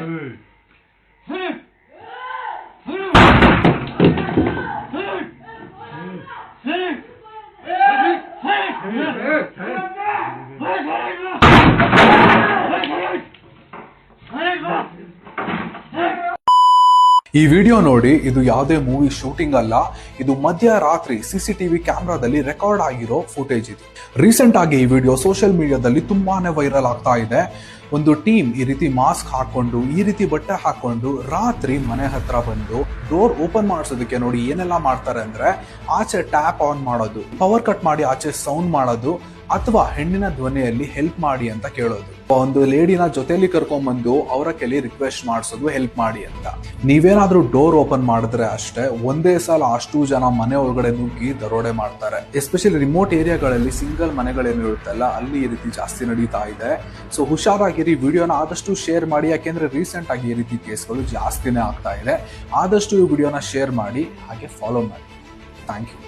Hey! ಈ video ನೋಡಿ, ಇದು ಯಾವುದೇ ಮೂವಿ ಶೂಟಿಂಗ್ ಅಲ್ಲ, ಇದು ಮಧ್ಯರಾತ್ರಿ ಸಿಸಿಟಿವಿ ಕ್ಯಾಮ್ರಾದಲ್ಲಿ ರೆಕಾರ್ಡ್ ಆಗಿರೋ ಫುಟೇಜ್ ಇದು. ರೀಸೆಂಟ್ ಆಗಿ ಈ ವಿಡಿಯೋ ಸೋಷಿಯಲ್ ಮೀಡಿಯಾದಲ್ಲಿ ತುಂಬಾನೇ ವೈರಲ್ ಆಗ್ತಾ ಇದೆ. ಒಂದು ಟೀಮ್ ಈ ರೀತಿ ಮಾಸ್ಕ್ ಹಾಕೊಂಡು, ಈ ರೀತಿ ಬಟ್ಟೆ ಹಾಕೊಂಡು ರಾತ್ರಿ ಮನೆ ಹತ್ರ ಬಂದು ಡೋರ್ ಓಪನ್ ಮಾಡಿಸೋದಕ್ಕೆ ನೋಡಿ ಏನೆಲ್ಲ ಮಾಡ್ತಾರೆ ಅಂದ್ರೆ, ಆಚೆ ಟ್ಯಾಪ್ ಆನ್ ಮಾಡೋದು, ಪವರ್ ಕಟ್ ಮಾಡಿ ಆಚೆ ಸೌಂಡ್ ಮಾಡೋದು ಅಥವಾ ಹೆಣ್ಣಿನ ಧ್ವನಿಯಲ್ಲಿ ಹೆಲ್ಪ್ ಮಾಡಿ ಅಂತ ಕೇಳೋದು. ಒಂದು ಲೇಡಿನ ಜೊತೆಲಿ ಕರ್ಕೊಂಡ್ಬಂದು ಅವರ ಕೆಲಿ ರಿಕ್ವೆಸ್ಟ್ ಮಾಡಿಸೋದು ಹೆಲ್ಪ್ ಮಾಡಿ ಅಂತ. ನೀವೇನಾದ್ರೂ ಡೋರ್ ಓಪನ್ ಮಾಡಿದ್ರೆ ಅಷ್ಟೇ ಒಂದೇ ಸಲ ಅಷ್ಟು ಜನ ಮನೆ ಒಳಗಡೆ ನುಗ್ಗಿ ದರೋಡೆ ಮಾಡ್ತಾರೆ. ಎಸ್ಪೆಷಲಿ ರಿಮೋಟ್ ಏರಿಯಾಗಳಲ್ಲಿ ಸಿಂಗಲ್ ಮನೆಗಳೇನು ಇರುತ್ತಲ್ಲ, ಅಲ್ಲಿ ಈ ರೀತಿ ಜಾಸ್ತಿ ನಡೀತಾ ಇದೆ. ಸೊ ಹುಷಾರಾಗಿರಿ ವಿಡಿಯೋನ ಆದಷ್ಟು ಶೇರ್ ಮಾಡಿ, ಯಾಕೆಂದ್ರೆ ರೀಸೆಂಟ್ ಆಗಿ ಈ ರೀತಿ ಕೇಸ್ಗಳು ಜಾಸ್ತಿನೇ ಆಗ್ತಾ ಇದೆ. ಆದಷ್ಟು ಈ ವಿಡಿಯೋನ ಶೇರ್ ಮಾಡಿ, ಹಾಗೆ ಫಾಲೋ ಮಾಡಿ. Thank you